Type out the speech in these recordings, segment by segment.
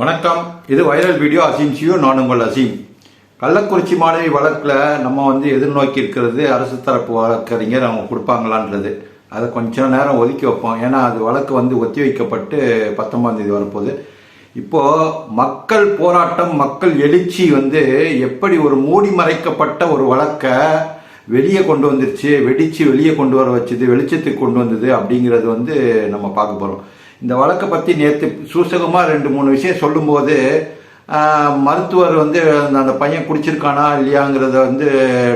வணக்கம். இது viral video Azeem சியோ நான் உங்கள் அசீம். கள்ளக்குறிச்சி மாணவி வழக்கில் நம்ம வந்து எதிர்நோக்கி இருக்கிறது அரசு தரப்பு வழக்கறிஞர் அவங்க கொடுப்பாங்களான்றது. அதை கொஞ்சம் நேரம் ஒதுக்கி வைப்போம். ஏன்னா அது வழக்கு வந்து ஒத்தி வைக்கப்பட்டு பத்தொன்பதாம் தேதி வரப்போகுது. இப்போது மக்கள் போராட்டம் மக்கள் எழுச்சி வந்து எப்படி ஒரு மூடி மறைக்கப்பட்ட ஒரு வழக்கை வெளியே கொண்டு வந்துருச்சு வெடிச்சு வெளியே கொண்டு வர வச்சது வெளிச்சத்துக்கு கொண்டு வந்தது அப்படிங்கிறது வந்து நம்ம பார்க்க போகிறோம் இந்த வழக்கை பற்றி நேற்று சூசகமாக ரெண்டு மூணு விஷயம் சொல்லும்போது மருத்துவர் வந்து அந்த- அந்த பையன் குடிச்சிருக்கானா இல்லையாங்கிறத வந்து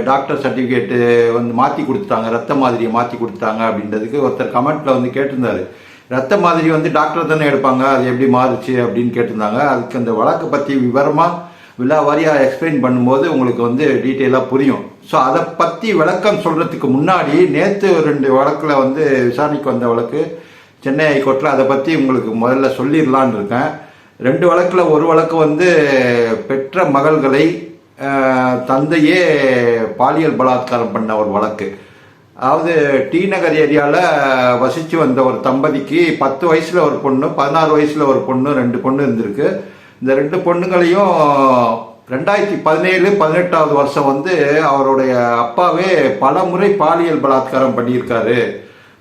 டாக்டர் சர்டிஃபிகேட்டு வந்து மாற்றி கொடுத்துட்டாங்க. ரத்த மாதிரியை மாற்றி கொடுத்தாங்க அப்படின்றதுக்கு ஒருத்தர் கமெண்ட்டில் வந்து கேட்டிருந்தாரு. ரத்த மாதிரி வந்து டாக்டர் தானே எடுப்பாங்க. அது எப்படி மாறுச்சு அப்படின்னு கேட்டிருந்தாங்க. அதுக்கு அந்த வழக்கை பற்றி விவரமாக விழாவாரியாக எக்ஸ்பிளைன் பண்ணும்போது உங்களுக்கு வந்து டீட்டெயிலாக புரியும். ஸோ அதை பற்றி விளக்கம் சொல்கிறதுக்கு முன்னாடி நேற்று ரெண்டு வழக்கில் வந்து விசாரணைக்கு வந்த வழக்கு சென்னை ஹைகோர்ட்டில் அதை பற்றி உங்களுக்கு முதல்ல சொல்லிடலான்னு இருக்கேன். ரெண்டு வழக்கில் ஒரு வழக்கு வந்து பெற்ற மகள்களை தந்தையே பாலியல் பலாத்காரம் பண்ண ஒரு வழக்கு. அதாவது டி நகர் ஏரியாவில் வசித்து வந்த ஒரு தம்பதிக்கு பத்து வயசில் ஒரு பொண்ணு பதினாறு வயசில் ஒரு பொண்ணு ரெண்டு பொண்ணு இருந்திருக்கு. இந்த ரெண்டு பொண்ணுங்களையும் ரெண்டாயிரத்தி பதினேழு பதினெட்டாவது வருஷம் வந்து அவருடைய அப்பாவே பல முறை பாலியல் பலாத்காரம் பண்ணியிருக்காரு.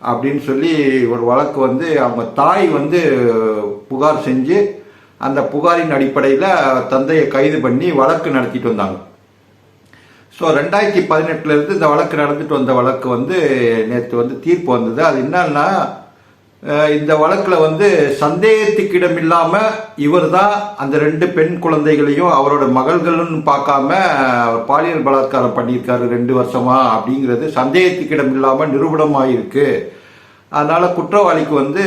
அப்படின்னு சொல்லி ஒரு வழக்கு வந்து அவங்க தாய் வந்து புகார் செஞ்சு அந்த புகாரின் அடிப்படையில் தந்தையை கைது பண்ணி வழக்கு நடத்திட்டு வந்தாங்க. ஸோ ரெண்டாயிரத்தி பதினெட்டுலேருந்து இந்த வழக்கு நடந்துட்டு வந்த வழக்கு வந்து நேற்று வந்து தீர்ப்பு வந்தது. அது என்னன்னா இந்த வழக்கில் வந்து சந்தேகத்துக்கு இல்லாமல் இவர் தான் அந்த ரெண்டு பெண் குழந்தைகளையும் அவரோட மகள்களும் பார்க்காம பாலியல் பலாத்காரம் பண்ணியிருக்காரு ரெண்டு வருஷமா அப்படிங்கிறது சந்தேகத்துக்கிடம் இல்லாமல் நிரூபணமாயிருக்கு. அதனால் குற்றவாளிக்கு வந்து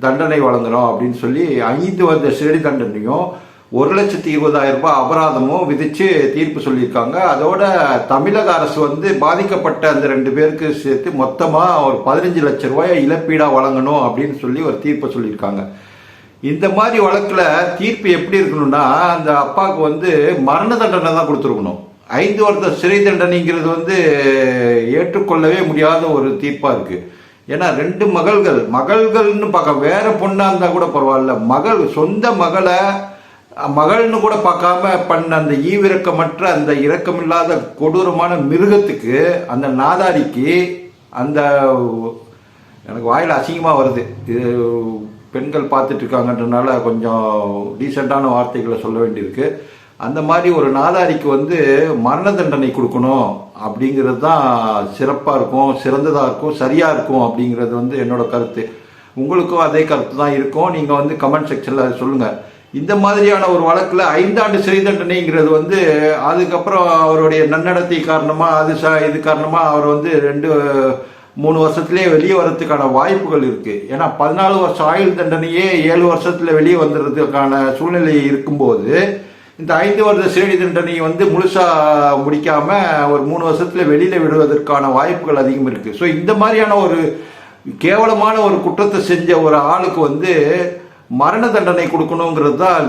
தண்டனை வழங்குறோம் அப்படின்னு சொல்லி ஐந்து வருட சிறை தண்டனையும் ஒரு லட்சத்தி இருபதாயிரம் ரூபாய் அபராதமும் விதிச்சு தீர்ப்பு சொல்லியிருக்காங்க. அதோட தமிழக அரசு வந்து பாதிக்கப்பட்ட அந்த ரெண்டு பேருக்கு சேர்த்து மொத்தமாக ஒரு பதினஞ்சு லட்சம் ரூபாய் இழப்பீடாக வழங்கணும் அப்படின்னு சொல்லி ஒரு தீர்ப்பை சொல்லியிருக்காங்க. இந்த மாதிரி வழக்கில் தீர்ப்பு எப்படி இருக்கணும்னா அந்த அப்பாவுக்கு வந்து மரண தண்டனை தான் கொடுத்துருக்கணும். ஐந்து வருட சிறை தண்டனைங்கிறது வந்து ஏற்றுக்கொள்ளவே முடியாத ஒரு தீர்ப்பாக இருக்குது ஏன்னா ரெண்டு மகள்கள் மகள்கள்னு பார்க்க வேற பொண்ணாக இருந்தால் கூட பரவாயில்ல. மகள் சொந்த மகளை மகள்னு கூட பார்க்காம பண்ண அந்த ஈவிரக்கமற்ற அந்த இரக்கமில்லாத கொடூரமான மிருகத்துக்கு அந்த நாதாரிக்கு அந்த எனக்கு வாயில் அசிங்கமாக வருது. இது பெண்கள் பார்த்துட்டு இருக்காங்கன்றனால கொஞ்சம் டீசெண்டான வார்த்தைகளை சொல்ல வேண்டியிருக்கு. அந்த மாதிரி ஒரு நாதாரிக்கு வந்து மரண தண்டனை கொடுக்கணும் அப்படிங்கிறது தான் சிறப்பாக இருக்கும் சிறந்ததாக இருக்கும் சரியாக இருக்கும் அப்படிங்கிறது வந்து என்னோட கருத்து. உங்களுக்கும் அதே கருத்து தான் இருக்கும். நீங்கள் வந்து கமெண்ட் செக்ஷனில் சொல்லுங்கள் இந்த மாதிரியான ஒரு வழக்கில் ஐந்தாண்டு சிறை தண்டனைங்கிறது வந்து அதுக்கப்புறம் அவருடைய நன்னடத்தை காரணமாக அது ச இது காரணமாக அவர் வந்து ரெண்டு மூணு வருஷத்துலேயே வெளியே வர்றதுக்கான வாய்ப்புகள் இருக்குது ஏன்னா பதினாலு வருஷம் ஆயுள் தண்டனையே ஏழு வருஷத்தில் வெளியே வந்துடுறதுக்கான சூழ்நிலை இருக்கும்போது இந்த ஐந்து வருட சிறை தண்டனை வந்து முழுசாக முடிக்காமல் ஒரு மூணு வருஷத்தில் வெளியில் விடுவதற்கான வாய்ப்புகள் அதிகம் இருக்குது ஸோ இந்த மாதிரியான ஒரு கேவலமான ஒரு குற்றத்தை செஞ்ச ஒரு ஆளுக்கு வந்து மரண தண்டனை கொடுக்கணுங்கிறது தான்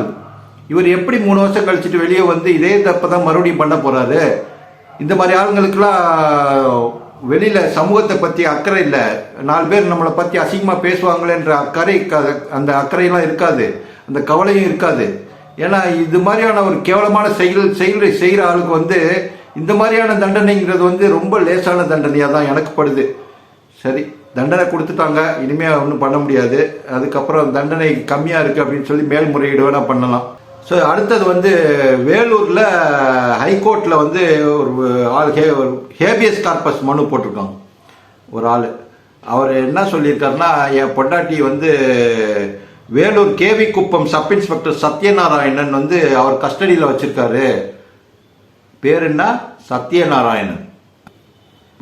இவர் எப்படி மூணு வருஷம் கழிச்சிட்டு வெளியே வந்து இதே தப்பை தான் மறுபடியும் பண்ண போகிறாரு இந்த மாதிரி ஆளுங்களுக்கெல்லாம் வெளியில் சமூகத்தை பற்றி அக்கறை இல்லை. நாலு பேர் நம்மளை பற்றி அசிங்கமாக பேசுவாங்களேன்ற அக்கறை க- அந்த அக்கறையெல்லாம் இருக்காது. அந்த கவலையும் இருக்காது. ஏன்னா இது மாதிரியான ஒரு கேவலமான செயல் செயலை செய்கிற ஆளுக்கு வந்து இந்த மாதிரியான தண்டனைங்கிறது வந்து ரொம்ப லேசான தண்டனையாக தான் எனக்கு படுது. சரி. தண்டனை கொடுத்துட்டாங்க. இனிமேல் ஒன்றும் பண்ண முடியாது. அதுக்கப்புறம் தண்டனை கம்மியாக இருக்குது அப்படின்னு சொல்லி மேல்முறையீடு வேணால் பண்ணலாம். ஸோ அடுத்தது வந்து வேலூரில் ஹைகோர்ட்டில் வந்து ஒரு ஆள் ஹே ஒரு ஹேபியஸ் கார்பஸ் மனு போட்டிருக்காங்க. ஒரு ஆள். அவர் என்ன சொல்லியிருக்காருன்னா என் பொண்டாட்டி வந்து Vellore KV Kuppam sub inspector Sathyanarayanan வந்து அவர் கஸ்டடியில் வச்சுருக்காரு. பேர் என்ன? சத்யநாராயணன்.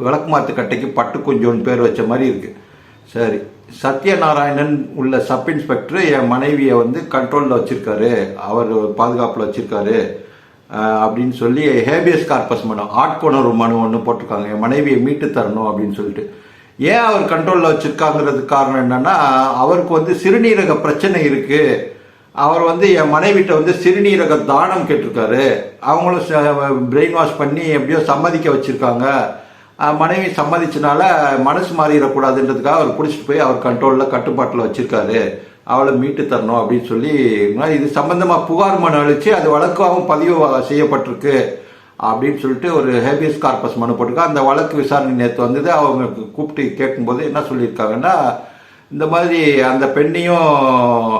விளக்குமாத்து கட்டைக்கு பட்டு கொஞ்சோன்னு பேர் வச்ச மாதிரி இருக்குது சரி. சத்யநாராயணன் உள்ள சப் இன்ஸ்பெக்டர் என் மனைவியை வந்து கண்ட்ரோலில் வச்சுருக்காரு. அவர் பாதுகாப்பில் வச்சுருக்காரு. அப்படின்னு சொல்லி ஹேபியஸ் கார்பஸ் மனு ஆட்கொணர்வு மனு ஒன்று போட்டிருக்காங்க. என் மனைவியை மீட்டு தரணும் அப்படின்னு சொல்லிட்டு. ஏன் அவர் கண்ட்ரோலில் வச்சுருக்காங்கிறதுக்கு காரணம் என்னன்னா அவருக்கு வந்து சிறுநீரக பிரச்சனை இருக்குது அவர் வந்து என் மனைவிட்ட வந்து சிறுநீரக தானம் கேட்டிருக்காரு. அவங்களும் பிரெயின் வாஷ் பண்ணி எப்படியோ சம்மதிக்க வச்சுருக்காங்க. மனைவி சம்மதிச்சனால மனசு மாறிடக்கூடாதுன்றதுக்காக அவர் பிடிச்சிட்டு போய் அவர் கண்ட்ரோலில் கட்டுப்பாட்டில் வச்சிருக்காரு. அவளை மீட்டு தரணும் அப்படின்னு சொல்லி இது சம்பந்தமாக புகார் மனு அளித்து அது வழக்காகவும் பதிவு செய்யப்பட்டிருக்கு அப்படின்னு சொல்லிட்டு ஒரு ஹேபியஸ் கார்பஸ் மனு போட்டிருக்கா. அந்த வழக்கு விசாரணை நேற்று வந்தது. அவங்க கூப்பிட்டு கேட்கும்போது என்ன சொல்லியிருக்காங்கன்னா இந்த மாதிரி அந்த பெண்ணையும்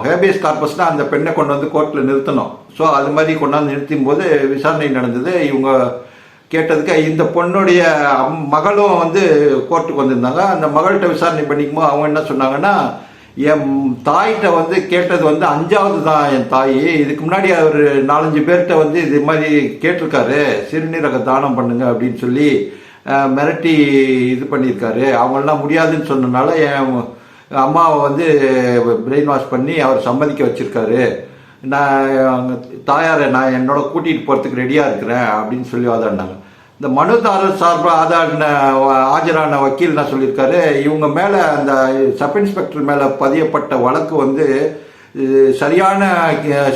ஹேபியஸ் கார்பஸ்னா அந்த பெண்ணை கொண்டு வந்து கோர்ட்டில் நிறுத்தணும். ஸோ அது மாதிரி கொண்டாந்து நிறுத்தும் போது விசாரணை நடந்தது. இவங்க கேட்டதுக்கு இந்த பொண்ணுடைய அம்- மகளும் வந்து கோர்ட்டுக்கு வந்திருந்தாங்க. அந்த மகள்கிட்ட விசாரணை பண்ணிக்கும்போது அவங்க என்ன சொன்னாங்கன்னா என் தாய்கிட்ட வந்து கேட்டது வந்து அஞ்சாவது தான் என் தாய். இதுக்கு முன்னாடி அவர் நாலஞ்சு பேர்கிட்ட வந்து இது மாதிரி கேட்டிருக்காரு. சிறுநீரக தானம் பண்ணுங்க அப்படின்னு சொல்லி மிரட்டி இது பண்ணியிருக்காரு. அவங்களாம் முடியாதுன்னு சொன்னனால என் அம்மாவை வந்து பிரெயின் வாஷ் பண்ணி அவர் சம்மதிக்க வச்சிருக்காரு. நான் தாயாரை நான் என்னோட கூட்டிகிட்டு போகிறதுக்கு ரெடியாக இருக்கிறேன் அப்படின்னு சொல்லி வாதாடினாங்க. இந்த மனுதாரர் சார்பாக ஆதாடின ஆஜரான வக்கீல் என்ன சொல்லியிருக்காரு. இவங்க மேலே அந்த சப் இன்ஸ்பெக்டர் மேலே பதியப்பட்ட வழக்கு வந்து சரியான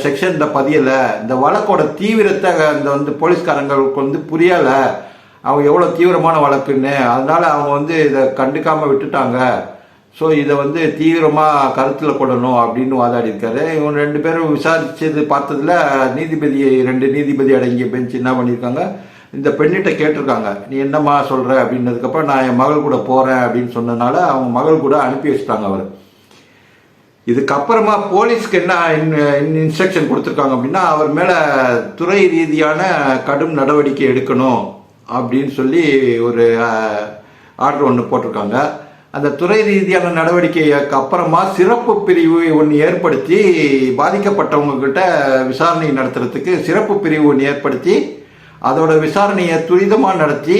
செக்ஷனில் பதியலை. இந்த வழக்கோட தீவிரத்தை இந்த வந்து போலீஸ்காரங்களுக்கு வந்து புரியலை. அவங்க எவ்வளோ தீவிரமான வழக்குன்னு. அதனால் அவங்க வந்து இதை கண்டுக்காமல் விட்டுட்டாங்க. ஸோ இதை வந்து தீவிரமாக கருத்தில் கொள்ளணும் அப்படின்னு வாதாடிருக்காரு இவங்க ரெண்டு பேரும் விசாரிச்சது பார்த்ததுல நீதிபதி ரெண்டு நீதிபதி அடங்கிய பெஞ்ச் என்ன பண்ணியிருக்காங்க? இந்த பெண்ணிட்ட கேட்டிருக்காங்க. நீ என்னம்மா சொல்கிற அப்படின்னதுக்கப்புறம் நான் என் மகள் கூட போகிறேன் அப்படின்னு சொன்னதுனால அவங்க மகள் கூட அனுப்பி வச்சுட்டாங்க அவர். இதுக்கப்புறமா போலீஸ்க்கு என்ன இன்ஸ்ட்ரக்ஷன் கொடுத்துருக்காங்க அப்படின்னா அவர் மேலே துறை ரீதியான கடும் நடவடிக்கை எடுக்கணும் அப்படின்னு சொல்லி ஒரு ஆர்டர் ஒன்று போட்டிருக்காங்க. அந்த துறை ரீதியான நடவடிக்கைக்கு அப்புறமா சிறப்பு பிரிவு ஒன்று ஏற்படுத்தி பாதிக்கப்பட்டவங்க கிட்ட விசாரணை நடத்துறதுக்கு சிறப்பு பிரிவு ஒன்று ஏற்படுத்தி அதோட விசாரணையை துரிதமாக நடத்தி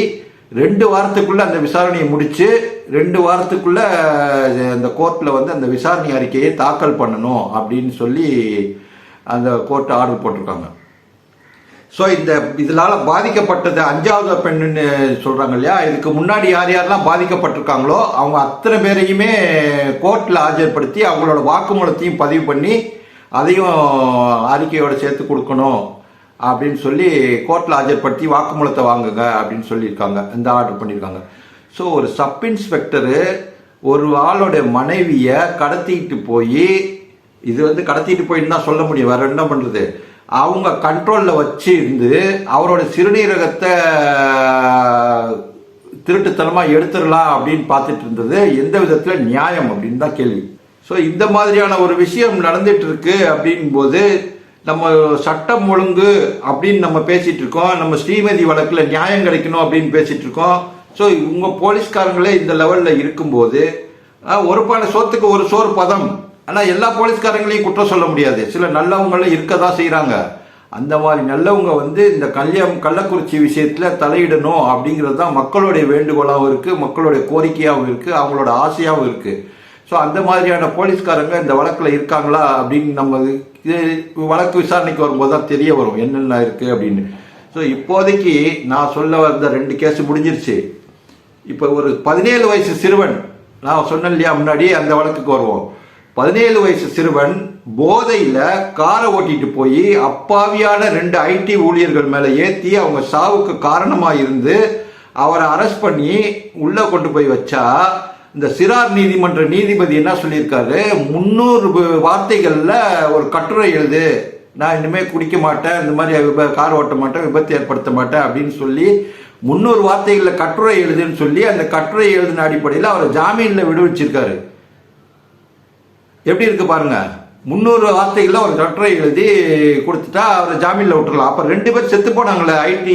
ரெண்டு வாரத்துக்குள்ளே அந்த விசாரணையை முடித்து ரெண்டு வாரத்துக்குள்ளே அந்த கோர்ட்டில் வந்து அந்த விசாரணை அறிக்கையை தாக்கல் பண்ணணும் அப்படின்னு சொல்லி அந்த கோர்ட் ஆர்டர் போட்டிருக்காங்க. ஸோ இந்த இதனால பாதிக்கப்பட்டது அஞ்சாவது பெண்ணுன்னு சொல்கிறாங்க இல்லையா? இதுக்கு முன்னாடி யார் யாரெல்லாம் பாதிக்கப்பட்டிருக்காங்களோ அவங்க அத்தனை பேரையுமே கோர்ட்டில் ஆஜர்படுத்தி அவங்களோட வாக்குமூலத்தையும் பதிவு பண்ணி அதையும் அறிக்கையோடு சேர்த்து கொடுக்கணும். அப்படின்னு சொல்லி கோர்ட்டில் ஆஜர்படுத்தி வாக்குமூலத்தை வாங்குங்க அப்படின்னு சொல்லியிருக்காங்க. இந்த ஆர்டர் பண்ணியிருக்காங்க. ஸோ ஒரு சப் இன்ஸ்பெக்டரு ஒரு ஆளோட மனைவியை கடத்திட்டு போய் இது வந்து கடத்திட்டு போயின்னு தான் சொல்ல முடியும். வேற என்ன பண்ணுறது அவங்க கண்ட்ரோலில் வச்சு இருந்து அவரோட சிறுநீரகத்தை திருட்டுத்தனமாக எடுத்துடலாம் அப்படின்னு பார்த்துட்டு இருந்தது. எந்த விதத்தில் நியாயம் அப்படின்னு தான் கேள்வி. ஸோ இந்த மாதிரியான ஒரு விஷயம் நடந்துட்டு இருக்கு அப்படின் போது நம்ம சட்டம் ஒழுங்கு அப்படின்னு நம்ம பேசிட்டு இருக்கோம். நம்ம ஸ்ரீமதி வழக்கில் நியாயம் கிடைக்கணும் அப்படின்னு பேசிட்டு இருக்கோம். ஸோ இவங்க போலீஸ்காரங்களே இந்த லெவலில் இருக்கும்போது ஒரு பானை சோத்துக்கு ஒரு சோறு பதம். ஆனால் எல்லா போலீஸ்காரங்களையும் குற்றம் சொல்ல முடியாது. சில நல்லவங்களும் இருக்க தான் செய்கிறாங்க அந்த மாதிரி நல்லவங்க வந்து இந்த கல்யாணம் கள்ளக்குறிச்சி விஷயத்தில் தலையிடணும் அப்படிங்கிறது தான் மக்களுடைய வேண்டுகோளாகவும் இருக்குது மக்களுடைய கோரிக்கையாகவும் இருக்குது அவங்களோட ஆசையாகவும் இருக்குது ஸோ அந்த மாதிரியான போலீஸ்காரங்க இந்த வழக்கில் இருக்காங்களா அப்படின்னு நம்ம இது வழக்கு விசாரணைக்கு வரும்போது தான் தெரிய வரும். என்னென்ன இருக்குது அப்படின்னு. ஸோ இப்போதைக்கு நான் சொல்ல வந்த ரெண்டு கேஸ் முடிஞ்சிருச்சு. இப்போ ஒரு பதினேழு வயசு சிறுவன் நான் சொன்னேன் இல்லையா முன்னாடி அந்த வழக்குக்கு வருவோம். பதினேழு வயசு சிறுவன் போதையில் காரை ஓட்டிட்டு போய் அப்பாவியான ரெண்டு ஐடி ஊழியர்கள் மேலே ஏற்றி அவங்க சாவுக்கு காரணமாக இருந்து அவரை அரெஸ்ட் பண்ணி உள்ளே கொண்டு போய் வச்சா இந்த சிறார் நீதிமன்ற நீதிபதி என்ன சொல்லியிருக்காரு? முன்னூறு வார்த்தைகளில் ஒரு கட்டுரை எழுது. நான் இனிமேல் குடிக்க மாட்டேன் இந்த மாதிரி விப- கார் ஓட்ட மாட்டேன் விபத்து ஏற்படுத்த மாட்டேன் அப்படின்னு சொல்லி முன்னூறு வார்த்தைகளில் கட்டுரை எழுதுன்னு சொல்லி அந்த கட்டுரை எழுதின அடிப்படையில் அவரை ஜாமீனில் விடுவிச்சிருக்காரு. எப்படி இருக்கு பாருங்கள் முந்நூறு வார்த்தைகளில் ஒரு லெட்டரை எழுதி கொடுத்துட்டா அவர் ஜாமீனில் விட்டுறலாம். அப்போ ரெண்டு பேர் செத்து போனாங்களே ஐடி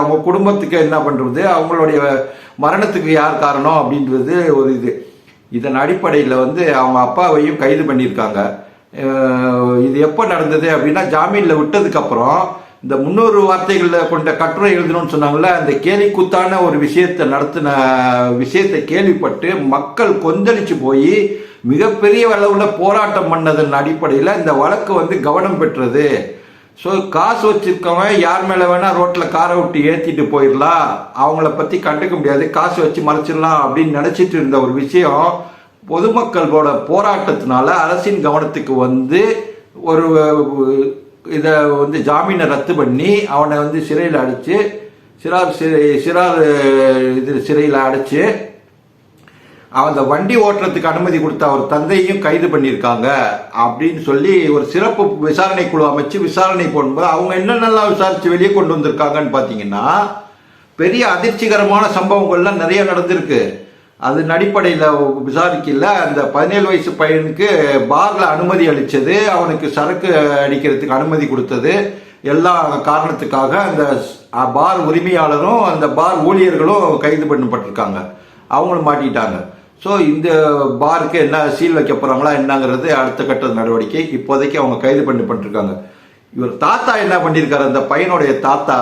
அவங்க குடும்பத்துக்கு என்ன பண்ணுறது அவங்களுடைய மரணத்துக்கு யார் காரணம் அப்படின்றது ஒரு இது. இதன் அடிப்படையில் வந்து அவங்க அப்பாவையும் கைது பண்ணியிருக்காங்க. இது எப்போ நடந்தது அப்படின்னா ஜாமீனில் விட்டதுக்கப்புறம் இந்த முன்னூறு வார்த்தைகளில் கொண்ட கட்டுரை எழுதணும்னு சொன்னாங்களே அந்த கேலி குத்தான ஒரு விஷயத்தை நடத்தின விஷயத்தை கேள்விப்பட்டு மக்கள் கொந்தளிச்சு போய் மிகப்பெரிய அளவில் போராட்டம் பண்ணதன் அடிப்படையில் இந்த வழக்கு வந்து கவனம் பெற்றது. ஸோ காசு வச்சிருக்கவன் யார் மேலே வேணால் ரோட்டில் காரை விட்டு ஏற்றிட்டு போயிடலாம் அவங்கள பற்றி கண்டுக்க முடியாது. காசு வச்சு மறைச்சிடலாம் அப்படின்னு நினச்சிட்டு இருந்த ஒரு விஷயம் பொதுமக்களோட போராட்டத்தினால அரசின் கவனத்துக்கு வந்து ஒரு இதை வந்து ஜாமீனை ரத்து பண்ணி அவனை வந்து சிறையில் அடைச்சு சிறார் சிறை சிறார் இது சிறையில் அடைச்சு அந்த வண்டி ஓட்டுறதுக்கு அனுமதி கொடுத்த அவர் தந்தையும் கைது பண்ணியிருக்காங்க அப்படின்னு சொல்லி ஒரு சிறப்பு விசாரணை குழு அமைச்சு விசாரணை போடும்போது அவங்க என்னென்னலாம் விசாரித்து வெளியே கொண்டு வந்திருக்காங்கன்னு பார்த்தீங்கன்னா பெரிய அதிர்ச்சிகரமான சம்பவங்கள்லாம் நிறைய நடந்திருக்கு. அதன் அடிப்படையில் விசாரிக்கல. அந்த பதினேழு வயசு பையனுக்கு பார்ல அனுமதி அளித்தது அவனுக்கு சரக்கு அடிக்கிறதுக்கு அனுமதி கொடுத்தது. எல்லா காரணத்துக்காக அந்த பார் உரிமையாளரும் அந்த பார் ஊழியர்களும் கைது பண்ணப்பட்டிருக்காங்க. அவங்களும் மாட்டிட்டாங்க ஸோ இந்த பாருக்கு என்ன சீல் வைக்க போகிறாங்களா என்னங்கிறது அடுத்த கட்ட நடவடிக்கை. இப்போதைக்கு அவங்க கைது பண்ணி பண்ணிருக்காங்க. இவர் தாத்தா என்ன பண்ணியிருக்காரு அந்த பையனுடைய தாத்தா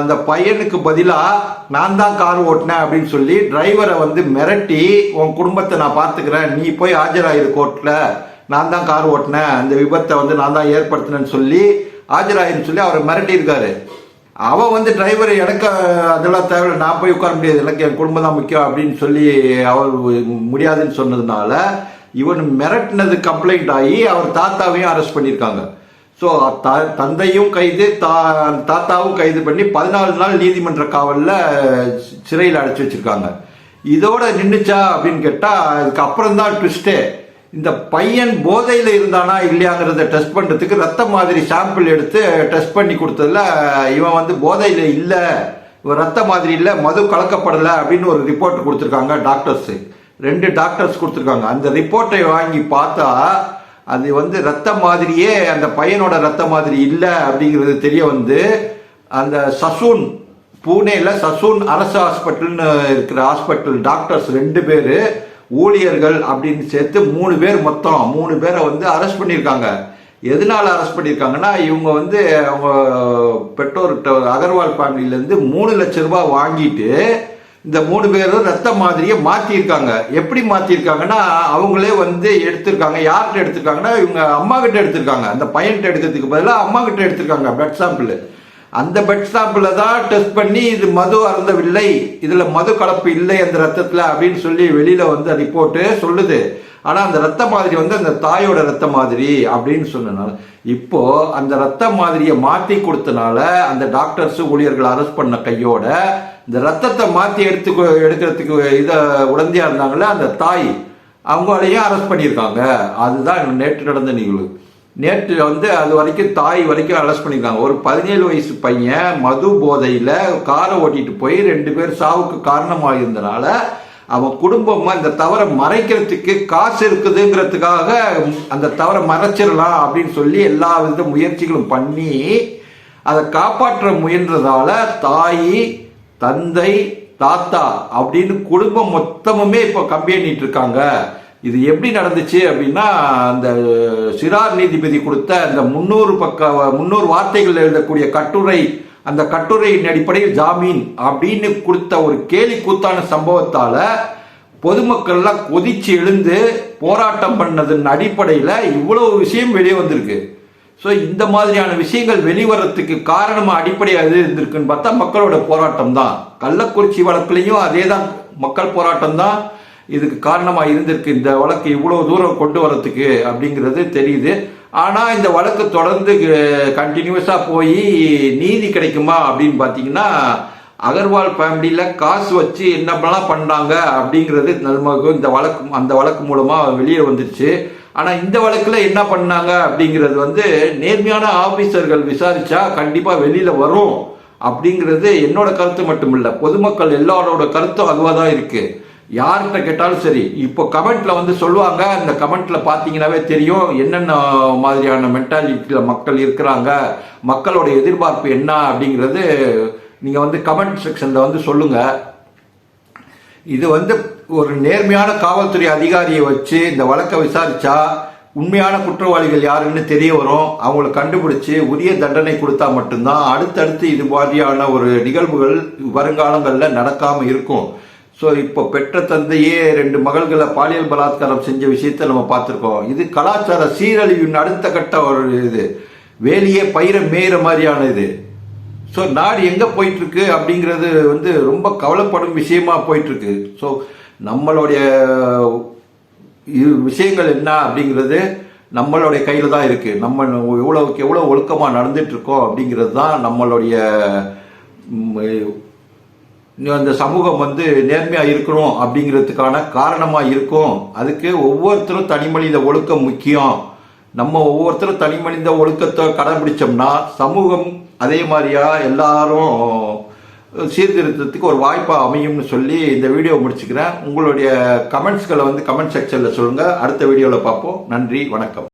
அந்த பையனுக்கு பதிலாக நான் தான் கார் ஓட்டினேன் அப்படின்னு சொல்லி டிரைவரை வந்து மிரட்டி உன் குடும்பத்தை நான் பார்த்துக்கிறேன். நீ போய் ஆஜராயிரு கோர்ட்டில் நான் தான் கார் ஓட்டினேன். அந்த விபத்தை வந்து நான் தான் ஏற்படுத்தினேன்னு சொல்லி ஆஜராயிருன்னு சொல்லி அவரை மிரட்டியிருக்காரு. அவன் வந்து டிரைவர் எனக்கு அதெல்லாம் தேவையில்லை. நான் போய் உட்கார முடியாது. எனக்கு என் குடும்பம் தான் முக்கியம் அப்படின்னு சொல்லி அவர் முடியாதுன்னு சொன்னதுனால இவன் மிரட்டினது கம்ப்ளைண்ட் ஆகி அவர் தாத்தாவையும் அரெஸ்ட் பண்ணியிருக்காங்க. ஸோ த தந்தையும் கைது தா தாத்தாவும் கைது பண்ணி பதினாலு நாள் நீதிமன்ற காவலில் சிறையில் அடைச்சி வச்சுருக்காங்க. இதோட நின்றுச்சா அப்படின்னு கேட்டால் இதுக்கப்புறம் தான் ட்விஸ்ட்டே இந்த பையன் போதையில் இருந்தானா இல்லையாங்கிறத டெஸ்ட் பண்ணுறதுக்கு ரத்த மாதிரி சாம்பிள் எடுத்து டெஸ்ட் பண்ணி கொடுத்ததுல இவன் வந்து போதையில் இல்லை இவன் ரத்த மாதிரி இல்லை மது கலக்கப்படலை அப்படின்னு ஒரு ரிப்போர்ட் கொடுத்துருக்காங்க டாக்டர்ஸு ரெண்டு டாக்டர்ஸ் கொடுத்துருக்காங்க. அந்த ரிப்போர்ட்டை வாங்கி பார்த்தா அது வந்து ரத்த மாதிரியே அந்த பையனோட ரத்த மாதிரி இல்லை அப்படிங்கிறது தெரிய வந்து அந்த சசூன் பூனேல சசூன் அரசு ஹாஸ்பிட்டல்னு இருக்கிற ஹாஸ்பிட்டல் டாக்டர்ஸ் ரெண்டு பேர் ஊழியர்கள் அப்படின்னு சேர்த்து மூணு பேர் மொத்தம் மூணு பேரை வந்து அரெஸ்ட் பண்ணியிருக்காங்க. எதனால் அரெஸ்ட் பண்ணியிருக்காங்கன்னா இவங்க வந்து அவங்க பெற்றோர்கிட்ட அகர்வால் ஃபேமிலியிலேருந்து மூணு லட்ச ரூபாய் வாங்கிட்டு இந்த மூணு பேரும் ரத்த மாதிரியை மாற்றிருக்காங்க எப்படி மாற்றிருக்காங்கன்னா அவங்களே வந்து எடுத்திருக்காங்க. யார்கிட்ட எடுத்திருக்காங்கன்னா இவங்க அம்மா கிட்ட எடுத்திருக்காங்க. அந்த பையன்கிட்ட எடுத்ததுக்கு பதிலாக அம்மா கிட்ட எடுத்திருக்காங்க பிளட் சாம்பிள் அந்த பெட் சாம்பிளில் தான் டெஸ்ட் பண்ணி இது மது அருந்தவில்லை. இதில் மது கலப்பு இல்லை அந்த ரத்தத்தில் அப்படின்னு சொல்லி வெளியில் வந்து ரிப்போர்ட்டு சொல்லுது. ஆனால் அந்த ரத்த மாதிரி வந்து அந்த தாயோட ரத்த மாதிரி அப்படின்னு சொன்னனால இப்போ அந்த ரத்த மாதிரியை மாற்றி கொடுத்தனால அந்த டாக்டர்ஸ் ஊழியர்கள் அரெஸ்ட் பண்ண கையோட இந்த ரத்தத்தை மாற்றி எடுத்து எடுக்கிறதுக்கு இதை உடந்தையா இருந்தாங்களே அந்த தாய் அவங்களையும் அரெஸ்ட் பண்ணியிருக்காங்க. அதுதான் நேற்று நடந்த நிகழ்வு. நேற்று வந்து அது வரைக்கும் தாய் வரைக்கும் அரெஸ்ட் பண்ணியிருக்காங்க. ஒரு பதினேழு வயசு பையன் மது போதையில் காரை ஓட்டிட்டு போய் ரெண்டு பேர் சாவுக்கு காரணமாக இருந்தனால அவன் குடும்பமாக இந்த தவறை மறைக்கிறதுக்கு காசு இருக்குதுங்கிறதுக்காக அந்த தவறை மறைச்சிடலாம் அப்படின்னு சொல்லி எல்லா வித முயற்சிகளும் பண்ணி அதை காப்பாற்ற முயன்றதால தாய் தந்தை தாத்தா அப்படின்னு குடும்பம் மொத்தமுமே இப்போ கம்பெனிட்டு இருக்காங்க. இது எப்படி நடந்துச்சு அப்படின்னா அந்த சிறார் நீதிபதி கொடுத்த அந்த முன்னூறு பக்க முன்னூறு வார்த்தைகள் எழுதக்கூடிய கட்டுரை அந்த கட்டுரையின் அடிப்படையில் ஜாமீன் அப்படின்னு கொடுத்த ஒரு கேலி கூத்தான சம்பவத்தால பொதுமக்கள்லாம் கொதிச்சு எழுந்து போராட்டம் பண்ணதன் அடிப்படையில் இவ்வளவு விஷயம் வெளியே வந்திருக்கு. ஸோ இந்த மாதிரியான விஷயங்கள் வெளிவரத்துக்கு காரணமாக அடிப்படையாக எது இருந்திருக்குன்னு பார்த்தா மக்களோட போராட்டம் தான் கள்ளக்குறிச்சி வழக்குலையும் அதே தான் மக்கள் போராட்டம் தான் இதுக்கு காரணமாக இருந்திருக்கு இந்த வழக்கு இவ்வளோ தூரம் கொண்டு வரத்துக்கு அப்படிங்கிறது தெரியுது. ஆனால் இந்த வழக்கு தொடர்ந்து கண்டினியூஸாக போய் நீதி கிடைக்குமா அப்படின்னு பார்த்தீங்கன்னா அகர்வால் ஃபேமிலியில் காசு வச்சு என்னப்பெல்லாம் பண்ணாங்க அப்படிங்கிறது நமக்கு இந்த வழக்கு அந்த வழக்கு மூலமாக வெளியே வந்துருச்சு. ஆனால் இந்த வழக்கில் என்ன பண்ணாங்க அப்படிங்கிறது வந்து நேர்மையான ஆஃபீஸர்கள் விசாரித்தா கண்டிப்பாக வெளியில் வரும் அப்படிங்கிறது என்னோட கருத்து மட்டும் இல்லை பொதுமக்கள் எல்லாரோட கருத்தும் அதுவாக தான் இருக்குது யார்கிட்ட கேட்டாலும் சரி இப்போ கமெண்ட்ல வந்து சொல்லுவாங்க அந்த கமெண்ட்ல பார்த்தீங்கன்னாவே தெரியும் என்னென்ன மாதிரியான மென்டாலிட்டியில் மக்கள் இருக்கிறாங்க மக்களோட எதிர்பார்ப்பு என்ன அப்படிங்கிறது நீங்கள் வந்து கமெண்ட் செக்ஷனில் வந்து சொல்லுங்க. இது வந்து ஒரு நேர்மையான காவல்துறை அதிகாரியை வச்சு இந்த வழக்கை விசாரிச்சா உண்மையான குற்றவாளிகள் யாருன்னு தெரிய வரும். அவங்கள கண்டுபிடிச்சு உரிய தண்டனை கொடுத்தா மட்டும்தான் அடுத்தடுத்து இது மாதிரியான ஒரு நிகழ்வுகள் வருங்காலங்களில் நடக்காமல் இருக்கும். ஸோ இப்போ பெற்ற தந்தையே ரெண்டு மகள்களை பாலியல் பலாத்காரம் செஞ்ச விஷயத்தை நம்ம பார்த்துருக்கோம். இது கலாச்சார சீரழிவின் அடுத்த கட்ட ஒரு இது. வேலியே பயிர மேயிற மாதிரியான இது. ஸோ நாடு எங்கே போயிட்டுருக்கு அப்படிங்கிறது வந்து ரொம்ப கவலைப்படும் விஷயமா போயிட்டுருக்கு. ஸோ நம்மளுடைய இது விஷயங்கள் என்ன அப்படிங்கிறது நம்மளுடைய கையில் தான் இருக்குது நம்ம எவ்வளோக்கு எவ்வளோ ஒழுக்கமாக நடந்துட்டு இருக்கோம் அப்படிங்கிறது தான் நம்மளுடைய இந்த சமூகம் வந்து நேர்மையாக இருக்கணும் அப்படிங்கிறதுக்கான காரணமாக இருக்கும். அதுக்கு ஒவ்வொருத்தரும் தனி மனித ஒழுக்கம் முக்கியம். நம்ம ஒவ்வொருத்தரும் தனி மனித ஒழுக்கத்தை கடைபிடிச்சோம்னா சமூகம் அதே மாதிரியா எல்லாரும் சீர்திருத்தத்துக்கு ஒரு வாய்ப்பாக அமையும்னு சொல்லி இந்த வீடியோ முடிச்சுக்கிறேன். உங்களுடைய கமெண்ட்ஸ்களை வந்து கமெண்ட் செக்ஷனில் சொல்லுங்கள் அடுத்த வீடியோவில் பார்ப்போம். நன்றி வணக்கம்.